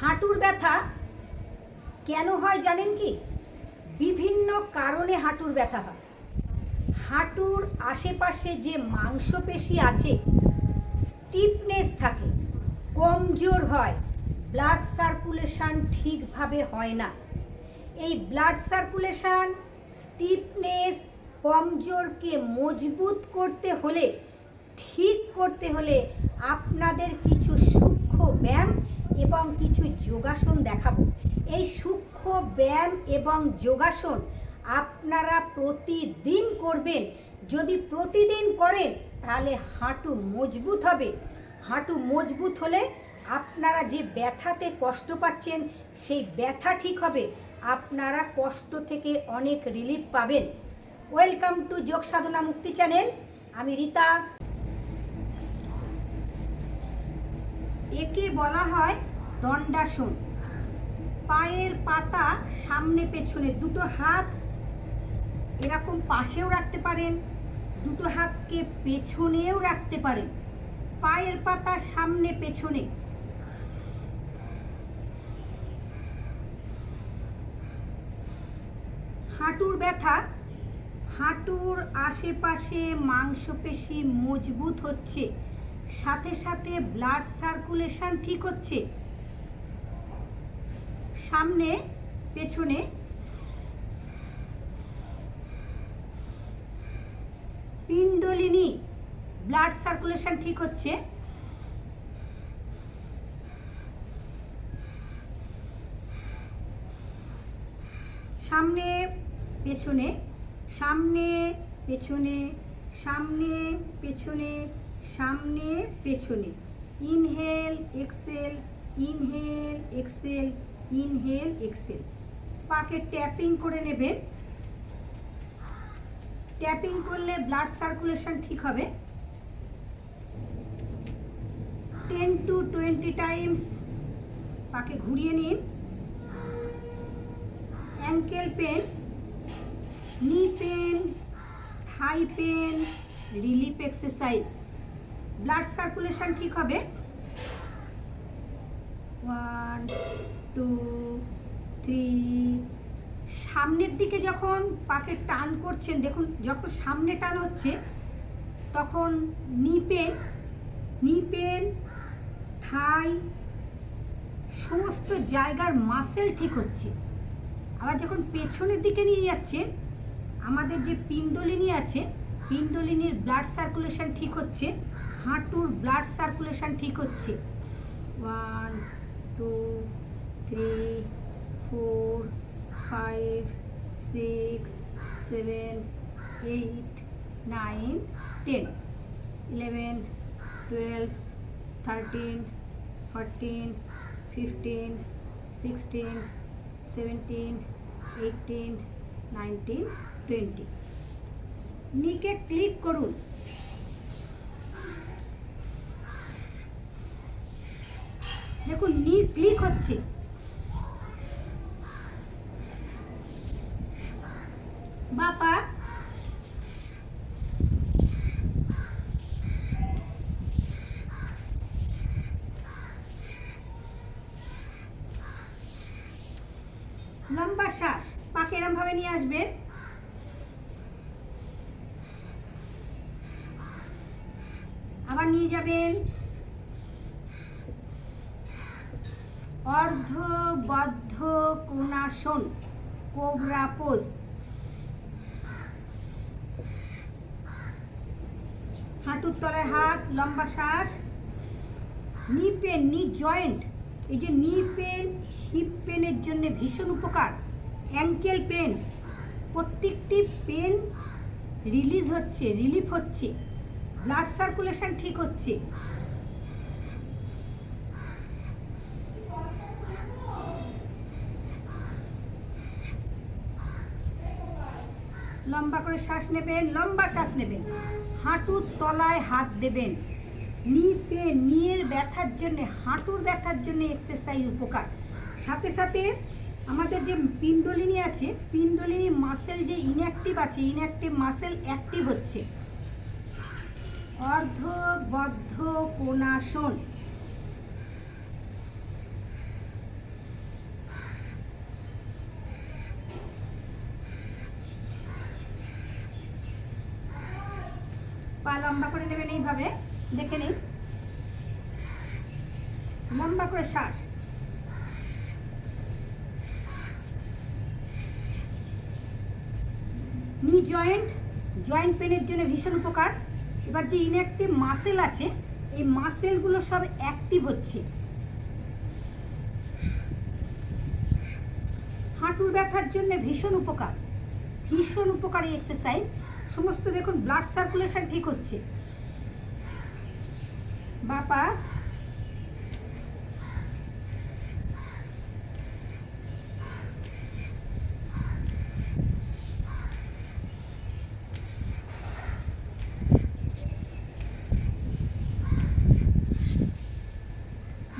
হাঁটুর ব্যথা কেন হয় জানেন কি? বিভিন্ন কারণে হাঁটুর ব্যথা হয়। হাঁটুর আশেপাশে যে মাংসপেশি আছে স্টিফনেস থাকে, কমজোর হয় ব্লাড সার্কুলেশন ঠিকভাবে হয় না। এই ব্লাড সার্কুলেশন স্টিফনেস কমজোরকে মজবুত করতে হলে, ঠিক করতে হলে আপনাদের কিছু সূক্ষ্ম ব্যায়াম এবং কিছু যোগাসন দেখাবো। এই সূক্ষ্ম ব্যায়াম এবং যোগাসন আপনারা প্রতিদিন করবেন। যদি প্রতিদিন করেন, তাহলে হাঁটু মজবুত হবে। হাঁটু মজবুত হলে আপনারা যে ব্যথাতে কষ্ট পাচ্ছেন, সেই ব্যথা ঠিক হবে। আপনারা কষ্ট থেকে অনেক রিলিফ পাবেন। ওয়েলকাম টু যোগ সাধনা মুক্তি চ্যানেল আমি রীতা। একে বলা হয় দণ্ডাসন। পায়ের পাতা সামনে পেছনে দুটো হাত, এরকম পাশেও রাখতে পারেন, দুটো হাতকে পেছনেও রাখতে পারেন। পায়ের পাতা সামনে পেছনে। হাঁটুর ব্যথা, হাঁটুর আশেপাশে মাংসপেশি মজবুত হচ্ছে, সাথে সাথে ব্লাড সার্কুলেশন ঠিক হচ্ছে। সামনে, পেছনে। পিণ্ডলিনী ব্লাড সার্কুলেশন ঠিক হচ্ছে। সামনে, পেছনে সামনে পেছনে সামনে পেছনে সামনে, পেছনে। Inhale exhale inhale exhale inhale, exhale. পাকে ট্যাপিং করে নেবেন ট্যাপিং করলে ব্লাড সার্কুলেশন ঠিক হবে। টেন টু টোয়েন্টি টাইমস পাকে ঘুরিয়ে নিন। Ankle pain, knee pain, thigh pain, relief exercise. Blood circulation ঠিক হবে। ওয়ান টু থ্রি সামনের দিকে যখন পাকে টান করছেন, দেখুন, যখন সামনে টান হচ্ছে, তখন নিপেন নিপেন থাই, সমস্ত জায়গার মাসেল ঠিক হচ্ছে। আবার যখন পেছনের দিকে নিয়ে যাচ্ছে, আমাদের যে পিণ্ডলিনী আছে, পিণ্ডলিনীর ব্লাড সার্কুলেশন ঠিক হচ্ছে, হাঁটুর ব্লাড সার্কুলেশন ঠিক হচ্ছে। One two three four five six seven eight nine ten eleven twelve thirteen fourteen fifteen sixteen seventeen eighteen nineteen twenty নিকে ক্লিক করুন। দেখুন নি ক্লিক হচ্ছে। বাপা লম্বা শ্বাস পাকে এরম ভাবে নিয়ে আসবেন আবার নিয়ে যাবেন অর্ধবদ্ধ কোণাসন কোবরা পোজ। হাঁটুর তলায় হাত, লম্বা শ্বাস। নি পেন নি জয়েন্ট এই যে নি পেন হিপ পেনের জন্য ভীষণ উপকার। অ্যাঙ্কেল পেন প্রত্যেকটি পেন রিলিজ হচ্ছে রিলিফ হচ্ছে। ব্লাড সার্কুলেশন ঠিক হচ্ছে। লম্বা করে শ্বাস নেবেন, লম্বা শ্বাস নেবেন। হাঁটুর তলায় হাত দেবেন। নি পে নিয়ের ব্যথার জন্য, হাঁটুর ব্যথার জন্য এক্সারসাইজ উপকার। সাথে সাথে আমাদের যে পিণ্ডলিনী আছে, পিণ্ডলিনী মাসেল যে ইনঅ্যাক্টিভ আছে ইনঅ্যাক্টিভ মাসেল অ্যাক্টিভ হচ্ছে। অর্ধবদ্ধ কোণাসন লম্বা করে নেবেন এইভাবে, দেখে নিন। লম্বা করে শ্বাস। নি জয়েন্ট জয়েন্ট পেনের জন্য ভীষণ উপকার। এবার যে ইনঅ্যাক্টিভ মাসেল আছে, এই মাসেলগুলো সব অ্যাক্টিভ হচ্ছে। হাঁটুর ব্যথার জন্য ভীষণ উপকার। ভীষণ উপকারী এক্সারসাইজ সমস্ত দেখুন ব্লাড সার্কুলেশন ঠিক হচ্ছে। বাপা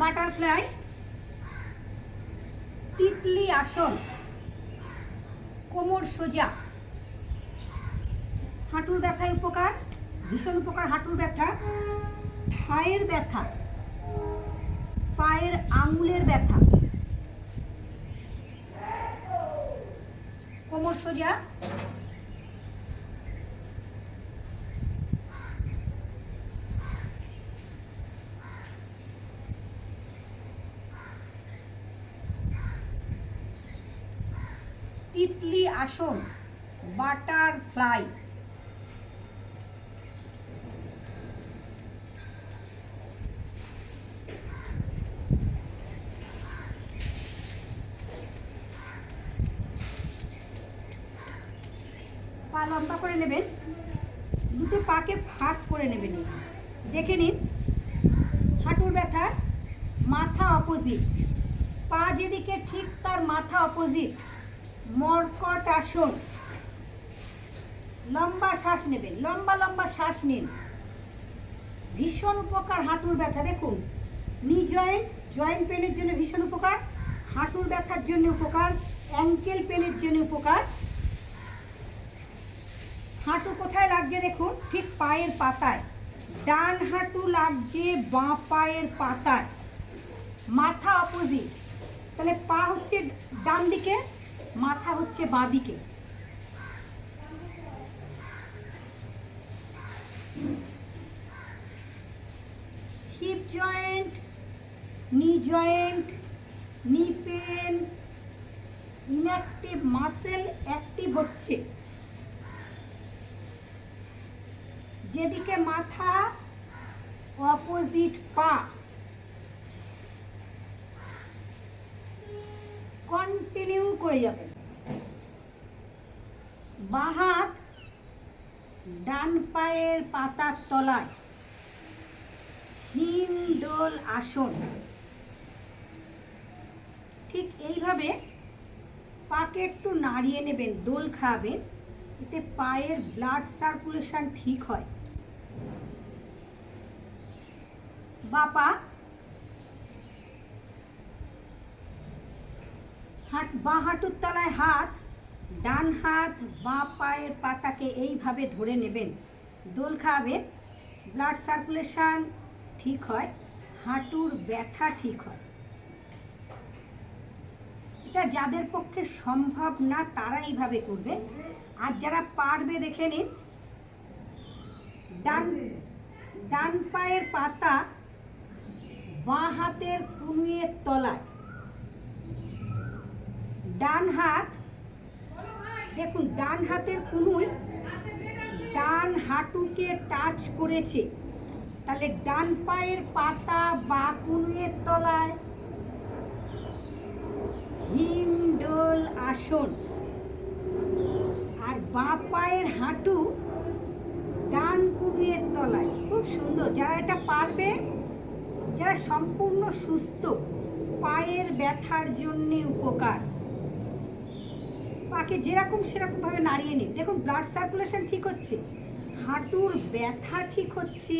বাটারফ্লাই তিতলি আসন কোমর সোজা হাঁটুর ব্যথায় উপকার ভীষণ উপকার হাঁটুর ব্যথা থায়ের ব্যথা পায়ের আঙুলের ব্যথা। কোমর সোজা তিতলি আসন বাটারফ্লাই পা লম্বা করে নেবেন। দুটো পাকে ফাঁক করে নেবেন। দেখে নিন, হাঁটুর ব্যথা, মাথা অপোজিট পা যেদিকে ঠিক তার মাথা অপোজিট মর্কট আসন। লম্বা শ্বাস নেবেন, লম্বা লম্বা শ্বাস নিন। ভীষণ উপকার হাঁটুর ব্যথা, দেখুন। নি জয়েন্ট জয়েন্ট পেনের জন্য ভীষণ উপকার। হাঁটুর ব্যথার জন্য উপকার অ্যাঙ্কেল পেনের জন্য উপকার। হাঁটু কোথায় লাগছে দেখুন? ঠিক পায়ের পাতায়। ডান হাঁটু লাগছে বাঁ পায়ের পাতায়। মাথা অপোজিট তাহলে পা হচ্ছে ডান দিকে, মাথা হচ্ছে বাঁ দিকে। Hip joint knee joint knee pain inactive muscle active হচ্ছে। যেদিকে মাথা অপোজিট পা। কন্টিনিউ করে যাবেন। বাঁ হাত ডান পায়ের পাতার তলায়। হিমডোল আসন। ঠিক এইভাবে পাকে একটু নাড়িয়ে নেবেন, দোল খাবেন এতে পায়ের ব্লাড সার্কুলেশন ঠিক হয়। বাপা হাট, বাঁ হাঁটুর তলায় হাত, ডান হাত, বাঁ পায়ের পাতাকে এইভাবে ধরে নেবেন। দোল খাবেন ব্লাড সার্কুলেশন ঠিক হয়, হাঁটুর ব্যথা ঠিক হয়। এটা যাদের পক্ষে সম্ভব না, তারা এইভাবে করবে আর যারা পারবে, দেখে নিন। ডান ডান পায়ের পাতা বাঁ হাতের কুনুয়ের তলায়। ডান হাত, দেখুন, ডান হাতের কুনুই ডান হাঁটুকে টাচ করেছে। তাহলে ডান পায়ের পাতা বা কুনুয়ের তলায়। হিমডোল আসন। আর বাঁ পায়ের হাঁটু ডান কুনুয়ের তলায়। খুব সুন্দর, যারা এটা পারবে যারা সম্পূর্ণ সুস্থ, পায়ের ব্যথার জন্যে উপকার। পাকে যেরকম সেরকমভাবে নাড়িয়ে নিন। দেখুন ব্লাড সার্কুলেশন ঠিক হচ্ছে, হাঁটুর ব্যথা ঠিক হচ্ছে,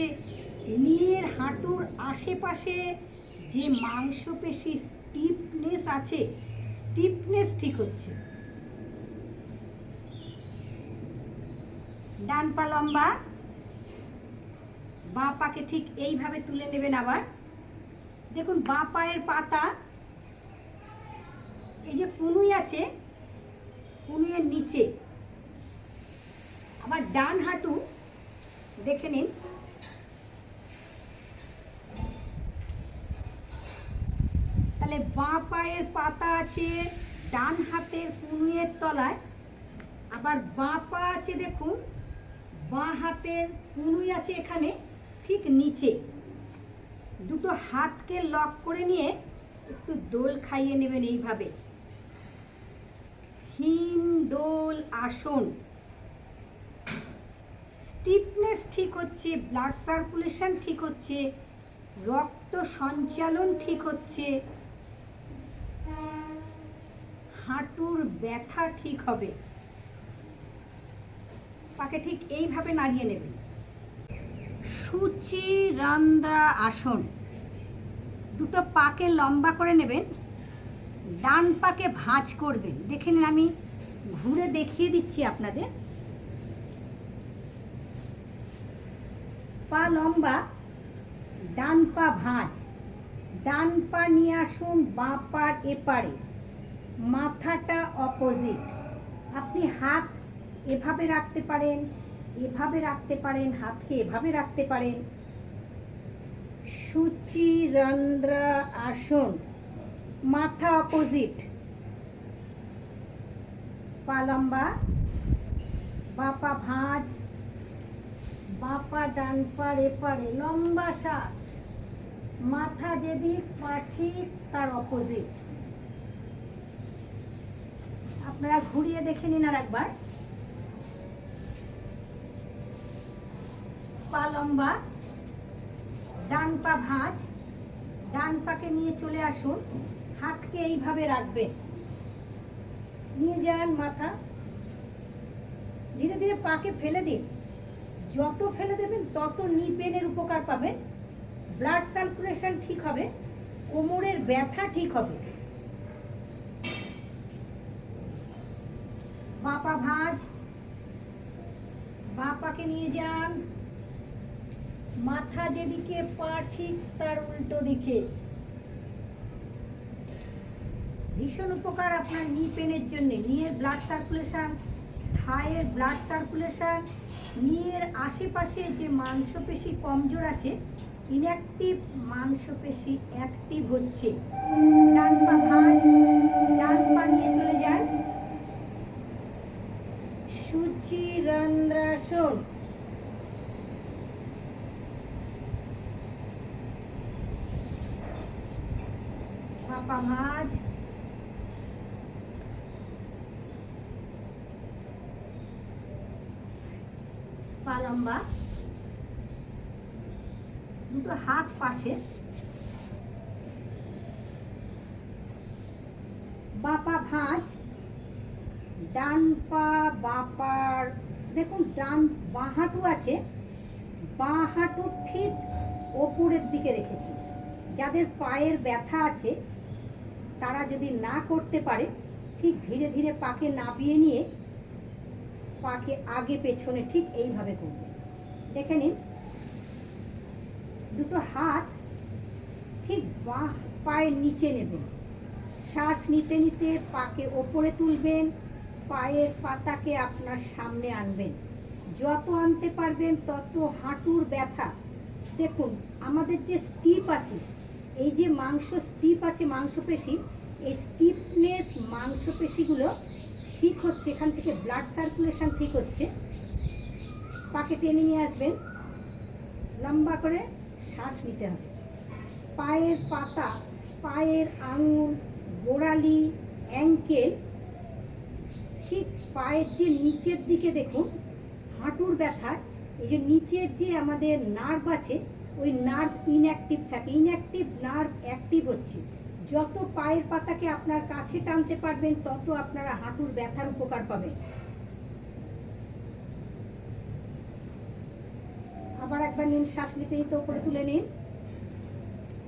নিয়ের হাঁটুর আশেপাশে যে মাংসপেশি স্টিফনেস আছে স্টিফনেস ঠিক হচ্ছে। ডান পা লম্বা, বা পাকে ঠিক এইভাবে তুলে নেবেন আবার। দেখুন, বাঁ পায়ের পাতা, এই যে কুনুই আছে, কুনুইয়ের নিচে। আবার ডান হাঁটু, দেখে নিন। তাহলে বাঁ পায়ের পাতা আছে, ডান হাতের কুনুয়ের তলায়। আবার বাঁ পা আছে, দেখুন, বাঁ হাতের কুনুই আছে এখানে, ঠিক নিচে। দুটো হাতকে লক করে নিয়ে একটু দোল খাইয়ে নেবেন এইভাবে। হিম দোল আসন। স্টিফনেস ঠিক হচ্ছে, ব্লাড সার্কুলেশন ঠিক হচ্ছে, রক্ত সঞ্চালন ঠিক হচ্ছে, হাঁটুর ব্যথা ঠিক হবে। পাকে ঠিক এইভাবে নাড়িয়ে নেবেন। সূচি রান্দ্রা, আসন। দুটো পাকে লম্বা করে নেবেন, ডান পাকে ভাঁজ করবেন। দেখে নিন আমি ঘুরে দেখিয়ে দিচ্ছি আপনাদের। পা লম্বা, ডান পা ভাঁজ। ডান পা নিয়ে আসুন, বাঁ পার এপারে। মাথাটা অপোজিট আপনি হাত এভাবে রাখতে পারেন। এভাবে রাখতে পারেন, হাতকে এভাবে রাখতে পারেন। সূচি রন্ধ্রা আসন, মাথা অপোজিট পা লম্বা বাপা ভাঁজ, বাপা ডান পার এপারে লম্বা শ্বাস, মাথা যেদিক পা ঠিক তার অপোজিট আপনারা ঘুরিয়ে দেখে নিন আর একবার। পা লম্বা, ডান পা ভাঁজ, ডান পাকে নিয়ে চলে আসুন, হাতকে এইভাবে রাখবেন। নিয়ে যান মাথা। ধীরে ধীরে পাকে ফেলে দিন। যত ফেলে দেবেন, তত নি পেনের উপকার পাবেন। ব্লাড সার্কুলেশন ঠিক হবে, কোমরের ব্যথা ঠিক হবে। বাপা ভাঁজ। বাপাকে নিয়ে যান। মাথা যেদিকে পা ঠিক তার উল্টো দিকে। ভীষণ উপকার আপনার নি পেনের জন্য। নিয়ের ব্লাড সার্কুলেশন থায়ের ব্লাড সার্কুলেশন নিয়ের আশেপাশে যে মাংসপেশি কমজোর আছে ইনঅ্যাক্টিভ মাংসপেশি অ্যাক্টিভ হচ্ছে। ডান পা ভাঁজ, ডান পা নিয়ে চলে যান। সূচি রন্ধ্রাসন। পাপা মাছ। দুটো হাত পাশে। বাপা ভাঁজ। ডান পা বাপার দেখুন, ডান বাঁ হাঁটু আছে। বাঁ হাঁটু ঠিক ওপরের দিকে রেখেছি। যাদের পায়ের ব্যথা আছে তারা যদি না করতে পারে, ঠিক ধীরে ধীরে পাকে নাবিয়ে নিয়ে পাকে আগে পেছনে ঠিক এইভাবে করবে। দেখে নিন, দুটো হাত ঠিক বাঁ পায়ের নিচে নেবেন। শ্বাস নিতে নিতে পাকে ওপরে তুলবেন, পায়ের পাতাকে আপনার সামনে আনবেন। যত আনতে পারবেন তত হাঁটুর ব্যথা। দেখুন, আমাদের যে স্টিপ আছে এই যে মাংস স্টিপ আছে মাংসপেশি, এই স্টিফনেস মাংসপেশিগুলো ঠিক হচ্ছে, এখান থেকে ব্লাড সার্কুলেশন ঠিক হচ্ছে। পাকে টেনে নিয়ে আসবেন, লম্বা করে শ্বাস নিতে হবে। পায়ের পাতা, পায়ের আঙুল, গোড়ালি অ্যাঙ্কেল ঠিক পায়ের যে নিচের দিকে দেখুন, হাঁটুর ব্যথা, এই যে নিচের যে আমাদের নার্ভ আছে ওই নার্ভ ইনঅ্যাক্টিভ থাকে ইনঅ্যাক্টিভ নার্ভ অ্যাক্টিভ হচ্ছে। যত পায়ের পাতাকে আপনার কাছে টানতে পারবেন, তত আপনারা হাঁটুর ব্যথার উপকার পাবেন। আবার একবার নিন, শ্বাস নিতে নিতে উপরে তুলে নিন।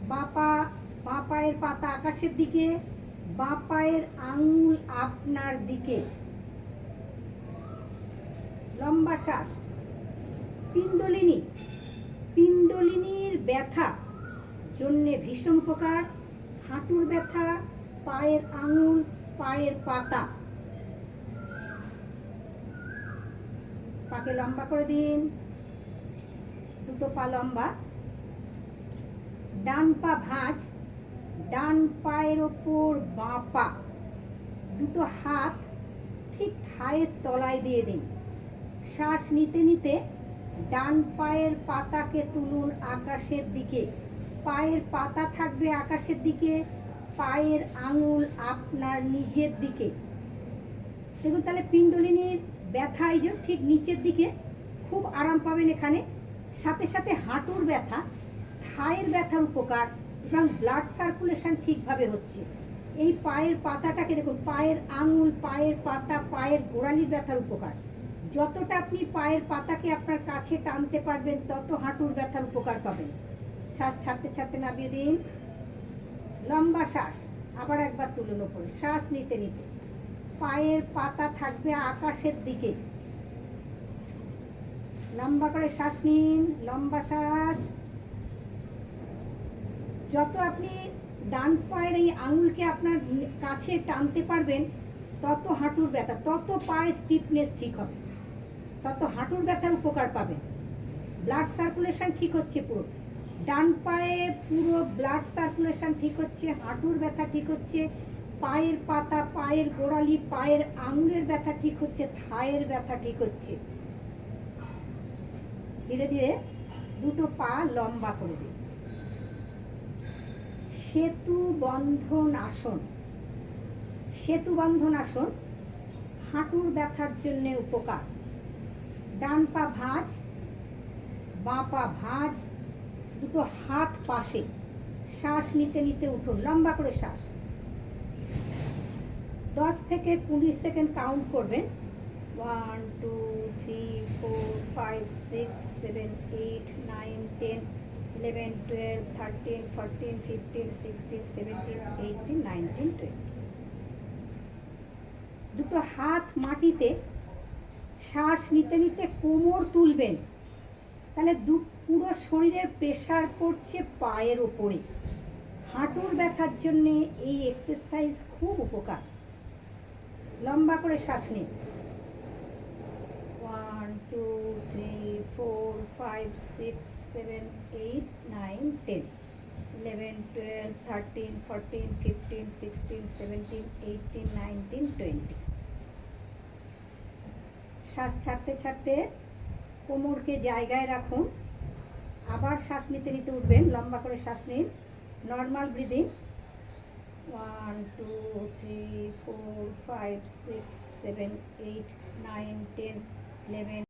বা পায়ের পাতা আকাশের দিকে, বা পায়ের আঙুল আপনার দিকে। লম্বা শ্বাস। পিণ্ডলিনী। পিণ্ডলিনীর ব্যথা, জন্যে ভীষণ উপকার। হাঁটুর ব্যথা, পায়ের আঙুল, পায়ের পাতা। পাকে লম্বা করে দিন। দুটো পা লম্বা। ডান পা ভাঁজ, ডান পায়ের ওপর বাঁ পা। দুটো হাত ঠিক থায়ের তলায় দিয়ে দিন। শ্বাস নিতে নিতে ডান পায়ের পাতাকে তুলুন আকাশের দিকে। পায়ের পাতা থাকবে আকাশের দিকে, পায়ের আঙুল আপনার নিজের দিকে। দেখুন তাহলে পিণ্ডলিনীর ব্যথা এই ঠিক নিচের দিকে, খুব আরাম পাবেন এখানে। সাথে সাথে হাঁটুর ব্যথা, থায়ের ব্যথার উপকার এবং ব্লাড সার্কুলেশন ঠিকভাবে হচ্ছে। এই পায়ের পাতাটাকে দেখুন, পায়ের আঙুল, পায়ের পাতা, পায়ের গোড়ালির ব্যথার উপকার। যতটা আপনি পায়ের পাতাকে আপনার কাছে টানতে পারবেন, তত হাঁটুর ব্যথার উপকার পাবেন। শ্বাস ছাড়তে ছাড়তে নামিয়ে দিন। লম্বা শ্বাস, আবার একবার তুলুন ওপরে শ্বাস নিতে নিতে। পায়ের পাতা থাকবে আকাশের দিকে। লম্বা করে শ্বাস নিন, লম্বা শ্বাস। যত আপনি ডান পায়ের এই আঙুলকে আপনার কাছে টানতে পারবেন, তত হাঁটুর ব্যথা, তত পায়ে স্টিফনেস ঠিক হবে। তত হাঁটুর ব্যথার উপকার পাবে। ব্লাড সার্কুলেশন ঠিক হচ্ছে পুরো। ডান পায়ে পুরো ব্লাড সার্কুলেশন ঠিক হচ্ছে, হাঁটুর ব্যথা ঠিক হচ্ছে, পায়ের পাতা, পায়ের গোড়ালি, পায়ের আঙুলের ব্যথা ঠিক হচ্ছে, থায়ের ব্যথা ঠিক হচ্ছে। ধীরে ধীরে দুটো পা লম্বা করে দিন। সেতু বন্ধন আসন। সেতু বন্ধন আসন হাঁটুর ব্যথার জন্য উপকার। ডান পা ভাঁজ বাঁ পা ভাঁজ, দুটো হাত পাশে। শ্বাস নিতে নিতে উঠুন লম্বা করে শ্বাস। দশ থেকে কুড়ি সেকেন্ড কাউন্ট করবেন। One two three four five six seven eight nine ten eleven twelve thirteen fourteen fifteen sixteen seventeen eighteen nineteen twenty দুটো হাত মাটিতে শ্বাস নিতে নিতে কোমর তুলবেন। তাহলে দু, পুরো শরীরের প্রেশার পড়ছে পায়ের ওপরে হাঁটুর ব্যথার জন্যে এই এক্সারসাইজ খুব উপকার। লম্বা করে শ্বাস নিন। One two three four five six seven eight nine ten eleven twelve thirteen fourteen fifteen sixteen seventeen eighteen nineteen twenty শ্বাস ছাড়তে ছাড়তে কোমরকে জায়গায় রাখুন। আবার শ্বাস নিতে নিতে উঠবেন, লম্বা করে শ্বাস নিন। Normal breathing one two three four five six seven eight nine ten eleven